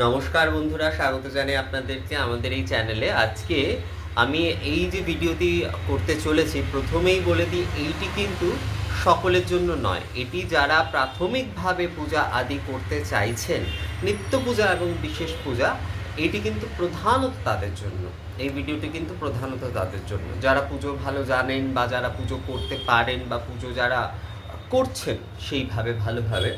নমস্কার বন্ধুরা, স্বাগত জানাই আপনাদেরকে আমাদের এই চ্যানেলে। আজকে আমি এই যে ভিডিওটি করতে চলেছি, প্রথমেই বলে দিই, এইটি কিন্তু সকলের জন্য নয়। এটি যারা প্রাথমিকভাবে পূজা আদি করতে চাইছেন, নিত্য পূজা এবং বিশেষ পূজা, এটি কিন্তু প্রধানত তাদের জন্য। এই ভিডিওটি কিন্তু প্রধানত তাদের জন্য। যারা পুজো ভালো জানেন বা যারা পুজো করতে পারেন বা পুজো যারা করছেন, সেইভাবে ভালোভাবে,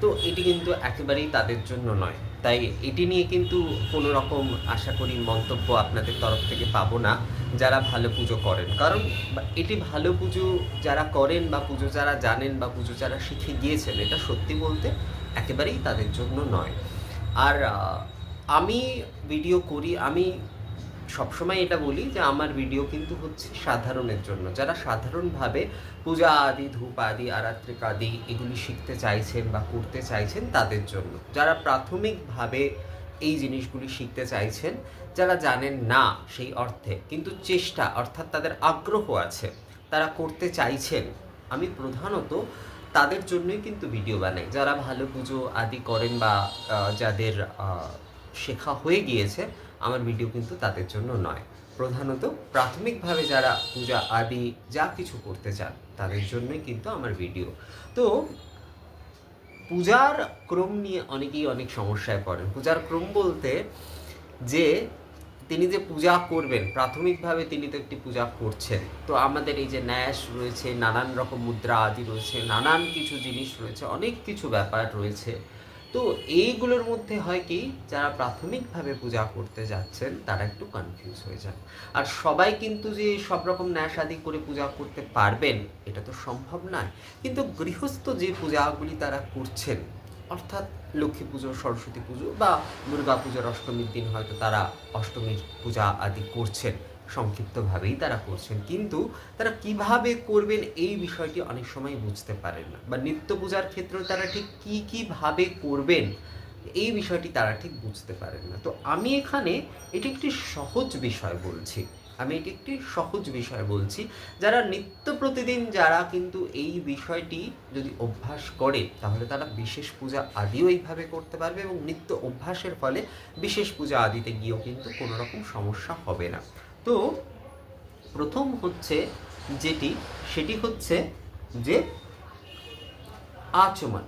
তো এটি কিন্তু একেবারেই তাদের জন্য নয়। তাই এটি নিয়ে কিন্তু কোনো রকম আশা করি মন্তব্য আপনাদের তরফ থেকে পাবো না, যারা ভালো পুজো করেন। কারণ এটি ভালো পুজো যারা করেন বা পুজো যারা জানেন বা পুজো যারা শিখে গিয়েছেন, এটা সত্যি বলতে একেবারেই তাদের জন্য নয়। আর আমি ভিডিও করি, আমি সবসময় এটা বলি যে আমার ভিডিও কিন্তু হচ্ছে সাধারণের জন্য। যারা সাধারণভাবে পূজা আদি, ধূপ আদি, আরাত্রিক আদি এগুলি শিখতে চাইছেন বা করতে চাইছেন তাদের জন্য। যারা প্রাথমিকভাবে এই জিনিসগুলি শিখতে চাইছেন, যারা জানেন না সেই অর্থে, কিন্তু চেষ্টা অর্থাৎ তাদের আগ্রহ আছে, তারা করতে চাইছেন, আমি প্রধানত তাদের জন্যই কিন্তু ভিডিও বানাই। যারা ভালো পুজো আদি করেন বা যাদের শেখা হয়ে গিয়েছে, আমার ভিডিও কিন্তু তাদের জন্য নয়। প্রধানত প্রাথমিকভাবে যারা পূজা, আদি যা কিছু করতে চান, তাদের জন্যই কিন্তু আমার ভিডিও। তো পূজার ক্রম নিয়ে অনেকেই অনেক সমস্যায় পড়েন। পূজার ক্রম বলতে যে তিনি যে পূজা করবেন, প্রাথমিকভাবে তিনি তো একটি পূজা করছেন। তো আমাদের এই যে ন্যাস রয়েছে, নানান রকম মুদ্রা আদি রয়েছে, নানান কিছু জিনিস রয়েছে, অনেক কিছু ব্যাপার রয়েছে। তো এইগুলোর মধ্যে হয় কি, যারা প্রাথমিকভাবে পূজা করতে যাচ্ছেন, তারা একটু কনফিউজ হয়ে যান। আর সবাই কিন্তু যে সব রকম ন্যাস আদি করে পূজা করতে পারবেন, এটা তো সম্ভব নয়। কিন্তু গৃহস্থ যে পূজাগুলি তারা করছেন, অর্থাৎ লক্ষ্মী পুজো, সরস্বতী পুজো বা দুর্গা পূজার অষ্টমীর দিন হয়তো তারা অষ্টমীর পূজা আদি করছেন সংক্ষিপ্তভাবেই তারা করছেন। কিন্তু তারা কীভাবে করবেন এই বিষয়টি অনেক সময় বুঝতে পারেন না। বা নিত্য পূজার ক্ষেত্রেও তারা ঠিক কি কীভাবে করবেন এই বিষয়টি তারা ঠিক বুঝতে পারেন না। তো আমি এখানে এটি একটি সহজ বিষয় বলছি। আমি এটি একটি সহজ বিষয় বলছি। যারা নিত্য প্রতিদিন যারা কিন্তু এই বিষয়টি যদি অভ্যাস করে, তাহলে তারা বিশেষ পূজা আদিও এইভাবে করতে পারবে এবং নিত্য অভ্যাসের ফলে বিশেষ পূজা আদিতে গিয়েও কিন্তু কোনো রকম সমস্যা হবে না। তো প্রথম হচ্ছে যেটি, সেটি হচ্ছে যে আচমন।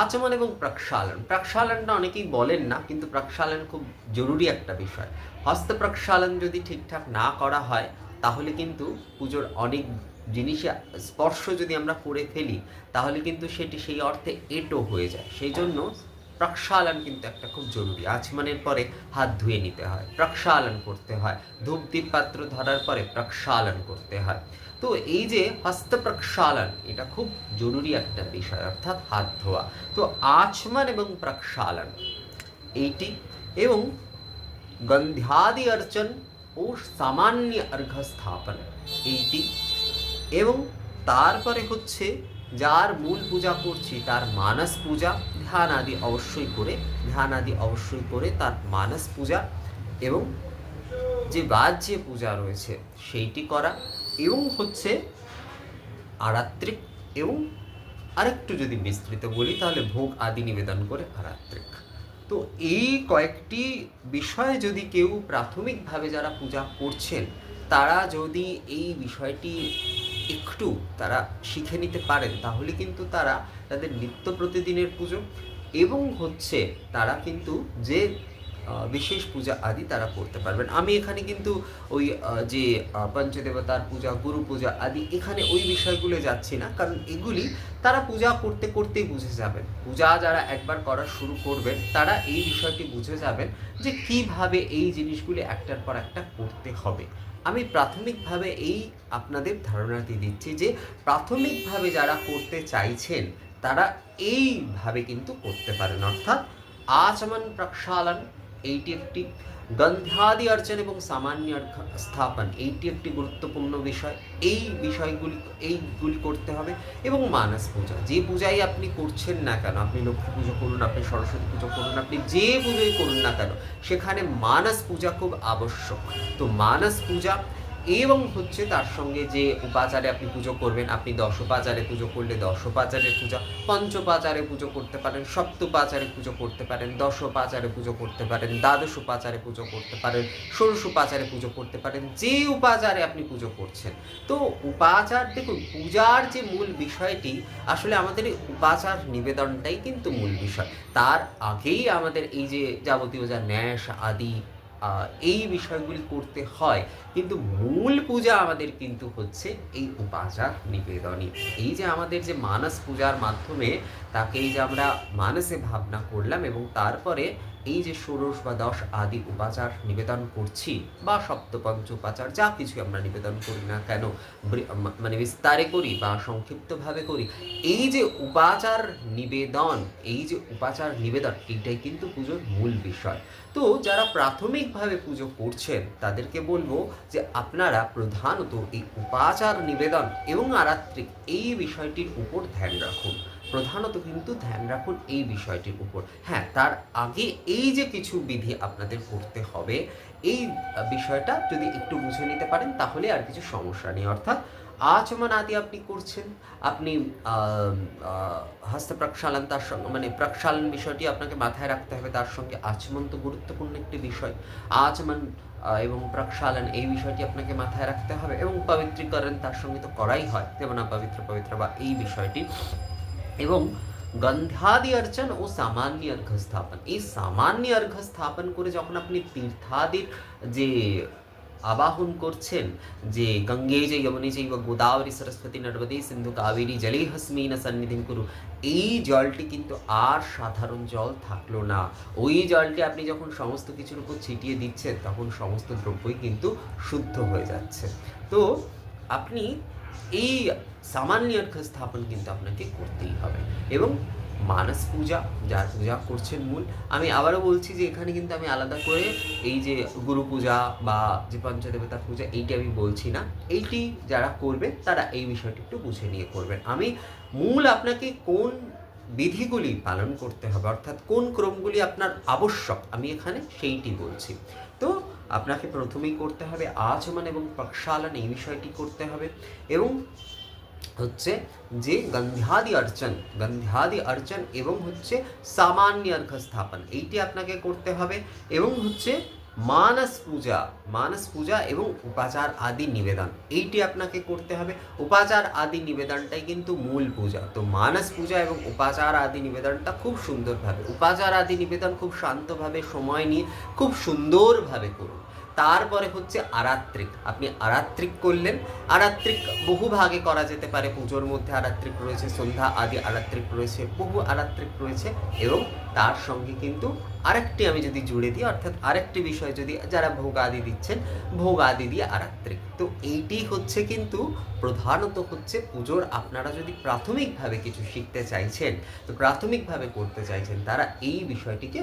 আচমন এবং প্রক্ষালন। প্রক্ষালনটা অনেকেই বলেন না, কিন্তু প্রক্ষালন খুব জরুরি একটা বিষয়। হস্ত প্রক্ষালন যদি ঠিকঠাক না করা হয়, তাহলে কিন্তু পুজোর অনেক জিনিসে স্পর্শ যদি আমরা করে ফেলি, তাহলে কিন্তু সেটি সেই অর্থে এটো হয়ে যায়। সেই জন্য প্রক্ষালন কিন্তু একটা খুব জরুরি, আচমনের পরে হাত ধুয়ে নিতে হয় প্রক্ষালন করতে হয়, ধূপদীপ পাত্র ধরার পরে প্রক্ষালন করতে হয়। তো এই যে হস্ত প্রক্ষালন এটা খুব জরুরি একটা বিষয়, অর্থাৎ হাত ধোয়া। তো আচমন এবং প্রক্ষালন এইটি এবং গন্ধ্যাদি অর্চন ও সামান্য অর্ঘ স্থাপন, এইটি এবং তারপরে হচ্ছে যার মূল পূজা করছি তার মানস পূজা, ধ্যান আদি অবশ্যই করে, ধ্যান আদি অবশ্যই করে তার মানস পূজা এবং যে বাহ্যে পূজা রয়েছে সেইটি করা এবং হচ্ছে আরাত্রিক এবং আরেকটু যদি বিস্তৃত বলি তাহলে ভোগ আদি নিবেদন করে আরাত্রিক। তো এই কয়েকটি বিষয়ে যদি কেউ প্রাথমিকভাবে যারা পূজা করছেন, তারা যদি এই বিষয়টি একটু তারা শিখে নিতে পারেন, তাহলে কিন্তু তারা তাদের নিত্য প্রতিদিনের পুজো এবং হচ্ছে তারা কিন্তু যে বিশেষ পূজা আদি তারা করতে পারবেন। আমি এখানে কিন্তু ওই যে পঞ্চদেবতার পূজা, গুরু পূজা আদি এখানে ওই বিষয়গুলো যাচ্ছি না, কারণ এগুলি তারা পূজা করতে করতেই বুঝে যাবেন। পূজা যারা একবার করা শুরু করবেন, তারা এই বিষয়টি বুঝে যাবেন যে কীভাবে এই জিনিসগুলি একটার পর একটা করতে হবে। আমি প্রাথমিকভাবে এই আপনাদের ধারণাটি দিচ্ছি যে প্রাথমিকভাবে যারা করতে চাইছেন, তারা এইভাবে কিন্তু করতে পারেন। অর্থাৎ আচমন প্রক্ষালন, এইটি একটি গন্ধাদি অর্চন এবং সামান্য স্থাপন, এইটি একটি গুরুত্বপূর্ণ বিষয়। এই বিষয়গুলি, এইগুলি করতে হবে এবং মানস পূজা। যে পূজাই আপনি করছেন না কেন, আপনি লক্ষ্মী পুজো করুন, আপনি সরস্বতী পুজো করুন, আপনি যে পুজোই করুন না কেন, সেখানে মানস পূজা খুব আবশ্যক। তো মানস পূজা এবং হচ্ছে তার সঙ্গে যে উপাচারে আপনি পুজো করবেন, আপনি দশ দশোপাচারে পুজো করলে দশোপাচারে পূজা, পঞ্চপাচারে পুজো করতে পারেন, সপ্তপাচারে পুজো করতে পারেন, দশোপাচারে পুজো করতে পারেন দ্বাদশ উপাচারে পুজো করতে পারেন ষোড়শ উপাচারে পুজো করতে পারেন, যে উপাচারে আপনি পুজো করছেন। তো উপাচার, দেখুন, পূজার যে মূল বিষয়টি, আসলে আমাদের উপাচার নিবেদনটাই কিন্তু মূল বিষয়। তার আগেই আমাদের এই যে যাবতীয় যা ন্যাস, আদি এই বিষয়গুলি করতে হয়। কিন্তু মূল পূজা আমাদের কিন্তু হচ্ছে এই উপাচার নিবেদনই। এই যে আমাদের যে মানস পূজার মাধ্যমে তাকে এই যে আমরা মানসে ভাবনা করলাম এবং তারপরে এই যে ষোড়শ বা দশ আদি উপাচার নিবেদন করছি বা সপ্তপঞ্চ উপাচার, যা কিছু আমরা নিবেদন করি না কেন মানে বিস্তারে করি বা সংক্ষিপ্তভাবে করি, এই যে উপাচার নিবেদন, এই যে উপাচার নিবেদন এইটাই কিন্তু পুজোর মূল বিষয়। তো যারা প্রাথমিকভাবে পুজো করছেন, তাদেরকে বলব যে আপনারা প্রধানত এই উপাচার নিবেদন এবং আরাত্রিক এই বিষয়টির উপর ধ্যান রাখুন। প্রধানত কিন্তু ধ্যান রাখুন এই বিষয়টির উপর। হ্যাঁ তার আগে এই যে কিছু বিধি আপনাদের করতে হবে, এই বিষয়টা যদি একটু বুঝে নিতে পারেন তাহলে আর কিছু সমস্যা নেই। অর্থাৎ আচমন আদি আপনি করছেন, আপনি হস্ত প্রক্ষালন তার সঙ্গে মানে প্রক্ষালন বিষয়টি আপনাকে মাথায় রাখতে হবে, তার সঙ্গে আচমন তো গুরুত্বপূর্ণ একটি বিষয়। আচমন এবং প্রক্ষালন এই বিষয়টি আপনাকে মাথায় রাখতে হবে এবং পবিত্রীকরণ তার সঙ্গে তো করাই হয় যেমন পবিত্র পবিত্র বা এই বিষয়টি। এবং গন্ধাদি অর্চন ও সামান্য অর্ঘ স্থাপন এই সামান্য অর্ঘ স্থাপন করে যখন আপনি তীর্থাদির যে আবাহন করছেন যে গঙ্গে যে যমুনে চৈব গোদাবরী সরস্বতী নর্মদে সিন্ধু কাবেরী জলে হস্মিন সন্নিধিম করু এই জলটি কিন্তু আর সাধারণ জল থাকল না ওই জলটি আপনি যখন সমস্ত কিছুর উপর ছিটিয়ে দিচ্ছেন তখন সমস্ত দ্রব্যই কিন্তু শুদ্ধ হয়ে যাচ্ছে তো আপনি এই সামান্য অর্ঘ স্থাপন কিন্তু আপনাকে করতেই হবে। এবং মানস পূজা, যার পূজা করছেন মূল, আমি আবারও বলছি যে এখানে কিন্তু আমি আলাদা করে এই যে গুরু পূজা বা যে পঞ্চদেবতার পূজা, এইটি আমি বলছি না। এইটি যারা করবে, তারা এই বিষয়টি একটু বুঝে নিয়ে করবেন। আমি মূল আপনাকে কোন বিধিগুলি পালন করতে হবে, অর্থাৎ কোন ক্রমগুলি আপনার আবশ্যক, আমি এখানে সেইটি বলছি। তো আপনাকে প্রথমেই করতে হবে আচমন এবং প্রক্ষালন এই বিষয়টি করতে হবে। এবং হচ্ছে যে গন্ধ্যাদি অর্চন গন্ধ্যাদি অর্চন এবং হচ্ছে সামান্য অর্ঘ স্থাপন, এইটি আপনাকে করতে হবে। এবং হচ্ছে মানস পূজা মানস পূজা এবং উপাচার আদি নিবেদন। এইটি আপনাকে করতে হবে। উপাচার আদি নিবেদনটাই কিন্তু মূল পূজা। তো মানস পূজা এবং উপাচার আদি নিবেদনটা খুব সুন্দরভাবে, উপাচার আদি নিবেদন খুব শান্তভাবে সময় নিয়ে খুব সুন্দরভাবে করুন। তারপরে হচ্ছে আরাত্রিক। আপনি আরাত্রিক করলেন। আরাত্রিক বহু ভাগে করা যেতে পারে। পুজোর মধ্যে আরাত্রিক রয়েছে, সন্ধ্যা আদি আরাত্রিক রয়েছে, বহু আরাত্রিক রয়েছে এবং তার সঙ্গে কিন্তু আরেকটি আমি যদি জুড়ে দিই, অর্থাৎ আরেকটি বিষয় যদি যারা ভোগ আদি দিচ্ছেন ভোগ আদি দিয়ে আরাত্রিক। তো এইটি হচ্ছে কিন্তু প্রধানত হচ্ছে পুজোর আপনারা যদি প্রাথমিকভাবে কিছু শিখতে চাইছেন, তো প্রাথমিকভাবে করতে চাইছেন, তারা এই বিষয়টিকে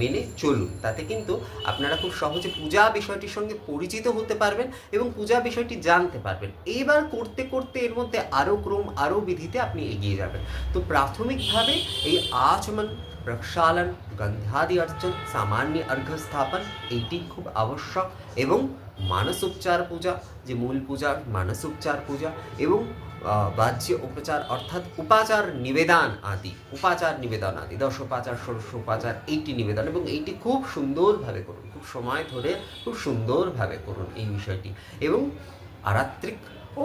মেনে চলুন। তাতে কিন্তু আপনারা খুব সহজে পূজা বিষয়টির সঙ্গে পরিচিত হতে পারবেন এবং পূজা বিষয়টি জানতে পারবেন। এইবার করতে করতে এর মধ্যে আরও ক্রম আরও বিধিতে আপনি এগিয়ে যাবেন। তো প্রাথমিকভাবে এই আচমন প্রক্ষালন গন্ধাদি অর্চন সামান্য অর্ঘ স্থাপন এইটি খুব আবশ্যক এবং মানসোপচার পূজা যে মূল পূজা মানসোপচার পূজা এবং বাহ্য উপচার অর্থাৎ উপাচার নিবেদন আদি উপাচার নিবেদন আদি দশোপাচার ষোড়শোপাচার এইটি নিবেদন এবং এইটি খুব সুন্দরভাবে করুন, খুব সময় ধরে খুব সুন্দরভাবে করুন এই বিষয়টি, এবং আরাত্রিক ও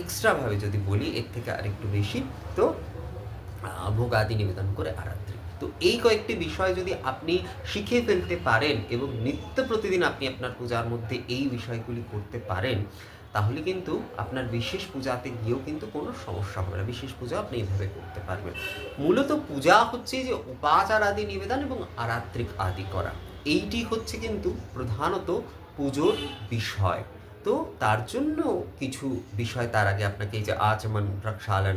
এক্সট্রাভাবে যদি বলি, এর থেকে আরেকটু বেশি, তো ভোগ আদি নিবেদন করে আরাত্রিক তো এই কয়েকটি বিষয় যদি আপনি শিখে ফেলতে পারেন এবং নিত্য প্রতিদিন আপনি আপনার পূজার মধ্যে এই বিষয়গুলি করতে পারেন, তাহলে কিন্তু আপনার বিশেষ পূজাতে গিয়েও কিন্তু কোনো সমস্যা হবে না। বিশেষ পূজা আপনি এইভাবে করতে পারবেন। মূলত পূজা হচ্ছে যে উপাচার আদি নিবেদন এবং আরাত্রিক আদি করা। এইটি হচ্ছে কিন্তু প্রধানত পুজোর বিষয়। তো তার জন্য কিছু বিষয় তার আগে আপনাকে এই যে আচমন প্রক্ষালন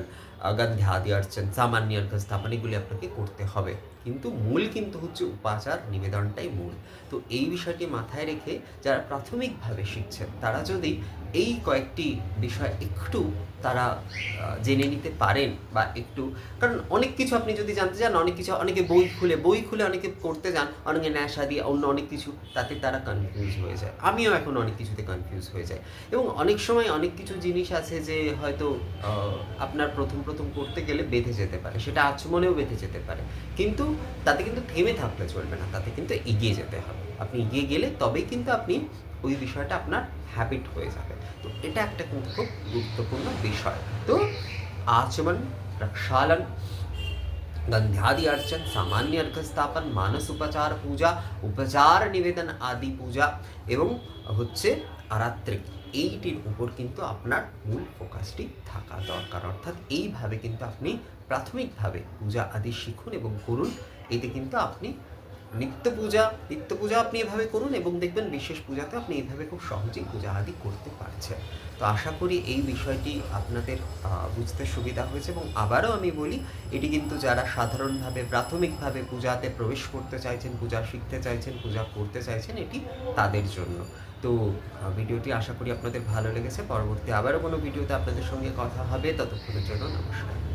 গন্ধ্যাদি অর্চন সামান্য অর্ঘ স্থাপন, এগুলি আপনাকে করতে হবে। কিন্তু মূল কিন্তু হচ্ছে উপাচার, নিবেদনটাই মূল। তো এই বিষয়টি মাথায় রেখে যারা প্রাথমিকভাবে শিখছেন, তারা যদি এই কয়েকটি বিষয় একটু তারা জেনে নিতে পারেন বা একটু, কারণ অনেক কিছু আপনি যদি জানতে চান, অনেক কিছু, অনেকে বই খুলে বই খুলে অনেকে করতে যান, অনেকে ন্যাশা দিয়ে, অন্য অনেক কিছু, তাতে তারা কনফিউজ হয়ে যায়। আমিও এখন অনেক কিছুতে কনফিউজ হয়ে যাই। এবং অনেক সময় অনেক কিছু জিনিস আছে যে হয়তো আপনার প্রথম প্রথম করতে গেলে বেঁধে যেতে পারে। সেটা আচমনেও বেঁধে যেতে পারে। কিন্তু তাতে কিন্তু থেমে থাকলে চলবে না তাতে কিন্তু এগিয়ে যেতে হবে আপনি এগিয়ে গেলে তবেই কিন্তু আপনি ওই বিষয়টা আপনার হ্যাবিট হয়ে যাবে তো এটা একটা কিন্তু খুব গুরুত্বপূর্ণ বিষয় তো आचमन प्रक्षालन गंध्यादि अर्चन सामान्य अर्घ स्थापन मानस उपचार পূজা উপচার নিবেদন আদি পূজা এবং হচ্ছে আরাত্রিক এইটির উপর কিন্তু আপনার মূল ফোকাসটি থাকা দরকার অর্থাৎ এইভাবে কিন্তু আপনি প্রাথমিকভাবে পূজা আদি শিখুন এবং করুন। এতে কিন্তু আপনি নিত্য পূজা নিত্য পূজা আপনি এভাবে করুন এবং দেখবেন বিশেষ পূজাতে আপনি এইভাবে খুব সহজেই পূজা আদি করতে পারছেন। তো আশা করি এই বিষয়টি আপনাদের বুঝতে সুবিধা হয়েছে এবং আবারও আমি বলি, এটি কিন্তু যারা সাধারণভাবে, প্রাথমিকভাবে পূজাতে প্রবেশ করতে চাইছেন, পূজা শিখতে চাইছেন, পূজা করতে চাইছেন, এটি তাদের জন্য। তো ভিডিওটি আশা করি আপনাদের ভালো লেগেছে। পরবর্তী আবারও কোনো ভিডিওতে আপনাদের সঙ্গে কথা হবে। ততক্ষণের জন্য নমস্কার।